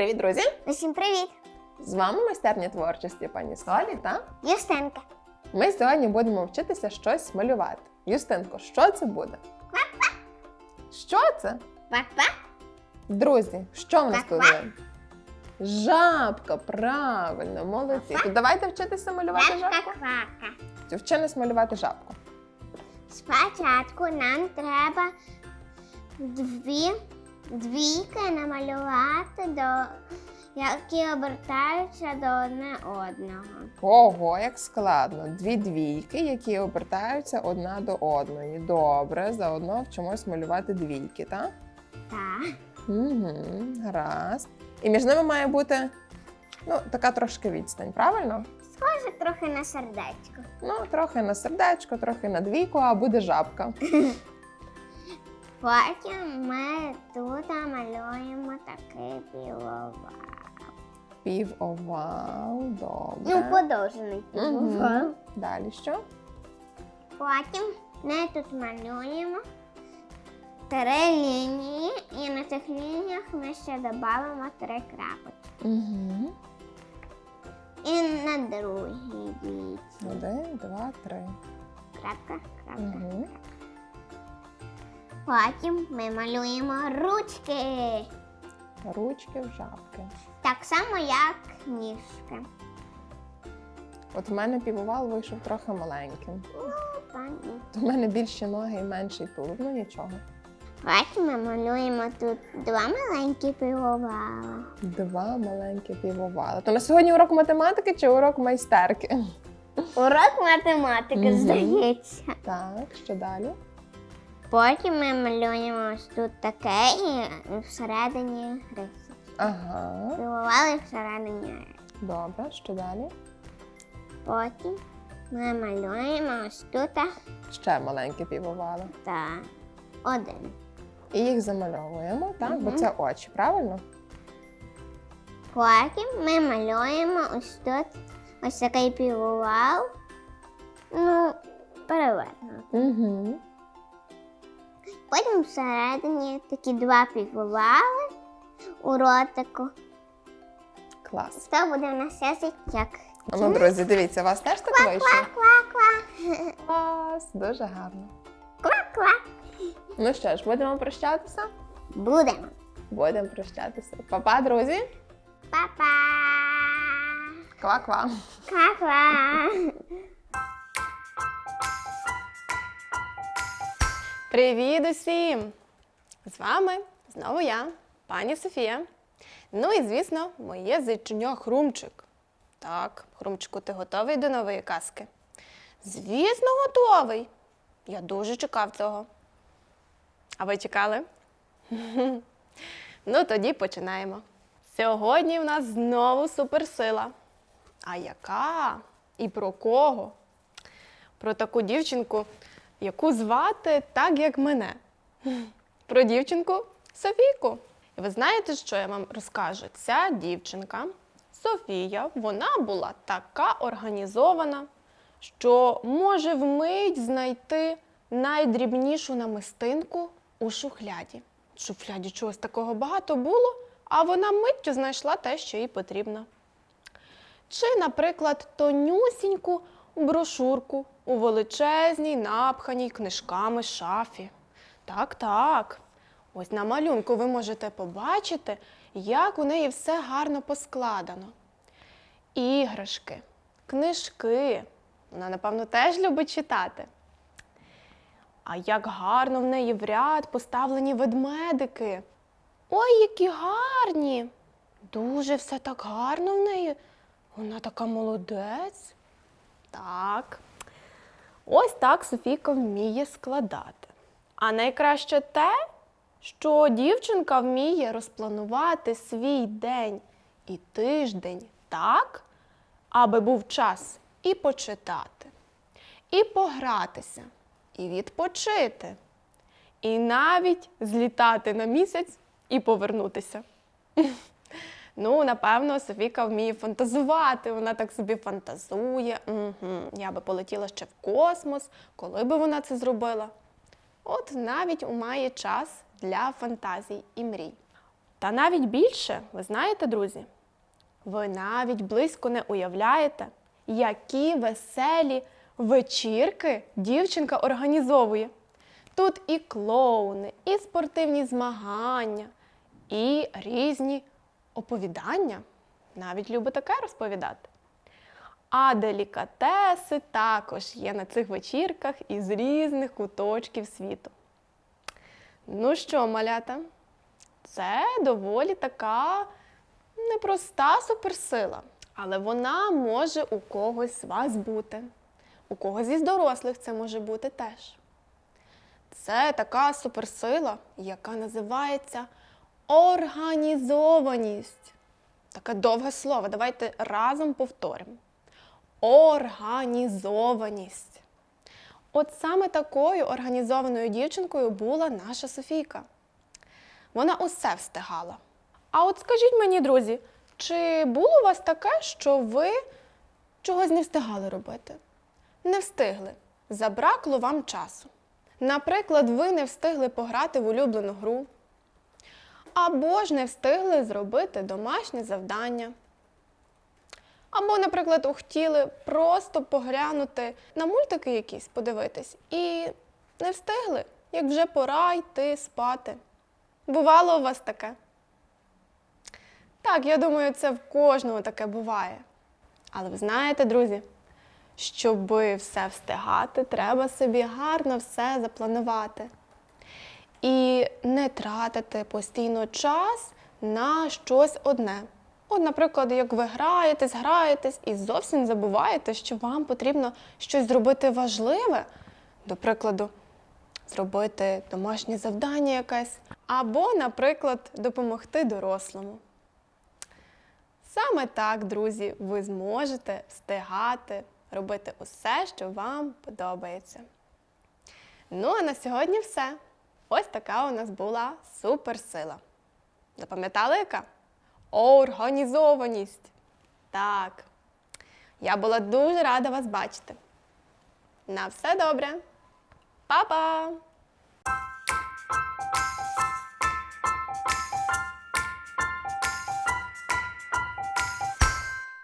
Привіт, друзі! Усім привіт! З вами майстерня творчості пані Солі та Юстинка. ми сьогодні будемо вчитися щось малювати. Юстинко, що це буде? Що це? Квак-квак. Друзі, що тут Ква-ква. є? Жабка, правильно, молодці. То давайте вчитися малювати жабку. Квака-квака. Вчи нас малювати жабку. Спочатку нам треба дві двійки намалювати, до, які обертаються до одне одного. Ого, як складно. Дві двійки, які обертаються одна до одної. Добре, заодно вчимось малювати двійки, так? Так. Угу, гаразд. І між ними має бути ну, така трошки відстань, правильно? Схоже трохи на сердечко. Ну, трохи на сердечко, трохи на двійку, а буде жабка. Потім ми тут малюємо такий півовал. Півовал, добре. Ну, подовжений півовал. Мгм. Далі що? Потім ми тут малюємо три лінії, і на цих лініях ми ще додамо три крапочки. Угу. І на другій дійці. Один, два, три. Крапка, крапка. Угу. Потім ми малюємо ручки. Ручки в жабки. Так само, як ніжки. От в мене півовал вийшов трохи маленьким. У мене більші ноги і менший тулуб, ну нічого. Потім ми малюємо тут два маленькі півовали. Два маленькі півовали. То на сьогодні урок математики чи урок майстерки? Урок математики, здається. Так, що далі? Потім ми малюємо ось тут таке і всередині рисочки. Ага, Пивовали всередині рисочки. добре, що далі? Потім ми малюємо ось тут Ще маленькі півовали. та один. І їх замальовуємо, так? Бо це очі, правильно? Потім ми малюємо ось тут ось такий півовал. Ну, перевернуто. Угу. Потім всередині такі два півовали у ротику. Клас. Це буде в нас язик як. А ну, друзі, дивіться, у вас теж так вийшло? Ква-ква. Клас, дуже гарно. Ква-ква. Ну що ж, будемо прощатися? Будемо. Будемо прощатися. Па-па, друзі. Па-па. Ква-ква. Ква-ква. Привіт усім! З вами знову я, пані Софія. Ну і, звісно, моє зайчиня Хрумчик. Так, Хрумчику, ти готовий до нової казки? Звісно, готовий. Я дуже чекав цього. А ви чекали? ну, тоді починаємо. Сьогодні в нас знову суперсила. А яка? І про кого? Про таку дівчинку, яку звати так, як мене. Про дівчинку Софійку. І ви знаєте, що я вам розкажу? Ця дівчинка Софія, вона була така організована, що може вмить знайти найдрібнішу намистинку у шухляді. В шухляді чогось такого багато було, а вона миттю знайшла те, що їй потрібно. Чи, наприклад, тонюсіньку брошурку у величезній, напханій книжками шафі. Так, так. Ось на малюнку ви можете побачити, як у неї все гарно поскладено. Іграшки, книжки. Вона, напевно, теж любить читати. А як гарно в неї в ряд поставлені ведмедики. Ой, які гарні! Дуже все так гарно в неї. Вона така молодець. Так. Ось так Софійка вміє складати. А найкраще те, що дівчинка вміє розпланувати свій день і тиждень так, аби був час і почитати, і погратися, і відпочити, і навіть злітати на місяць і повернутися. Ну, напевно, Софіка вміє фантазувати. Вона так собі фантазує. Угу. Я би полетіла ще в космос, коли би вона це зробила. От навіть у має час для фантазій і мрій. Та навіть більше, ви знаєте, друзі, ви навіть близько не уявляєте, які веселі вечірки дівчинка організовує. Тут і клоуни, і спортивні змагання, і різні оповідання. Навіть любить таке розповідати. А делікатеси також є на цих вечірках із різних куточків світу. Ну що, малята, це доволі така непроста суперсила, але вона може у когось з вас бути. У когось із дорослих це може бути теж. Це така суперсила, яка називається організованість. Таке довге слово. Давайте разом повторимо. Організованість. От саме такою організованою дівчинкою була наша Софійка. Вона усе встигала. А от скажіть мені, друзі, чи було у вас таке, що ви чогось не встигали робити? Не встигли. Забракло вам часу. Наприклад, ви не встигли пограти в улюблену гру, або ж не встигли зробити домашнє завдання. Або, наприклад, хотіли просто поглянути на мультики якісь, подивитись, і не встигли, як вже пора йти спати. Бувало у вас таке? Так, я думаю, це в кожного таке буває. Але ви знаєте, друзі, щоби все встигати, треба собі гарно все запланувати. І не тратити постійно час на щось одне. От, наприклад, як ви граєтесь, граєтесь і зовсім забуваєте, що вам потрібно щось зробити важливе, до прикладу, зробити домашнє завдання якесь, або, наприклад, допомогти дорослому. Саме так, друзі, ви зможете встигати робити усе, що вам подобається. Ну, а на сьогодні все. Ось така у нас була суперсила. Запам'ятали яка? Організованість. Так. Я була дуже рада вас бачити. На все добре. Па-па!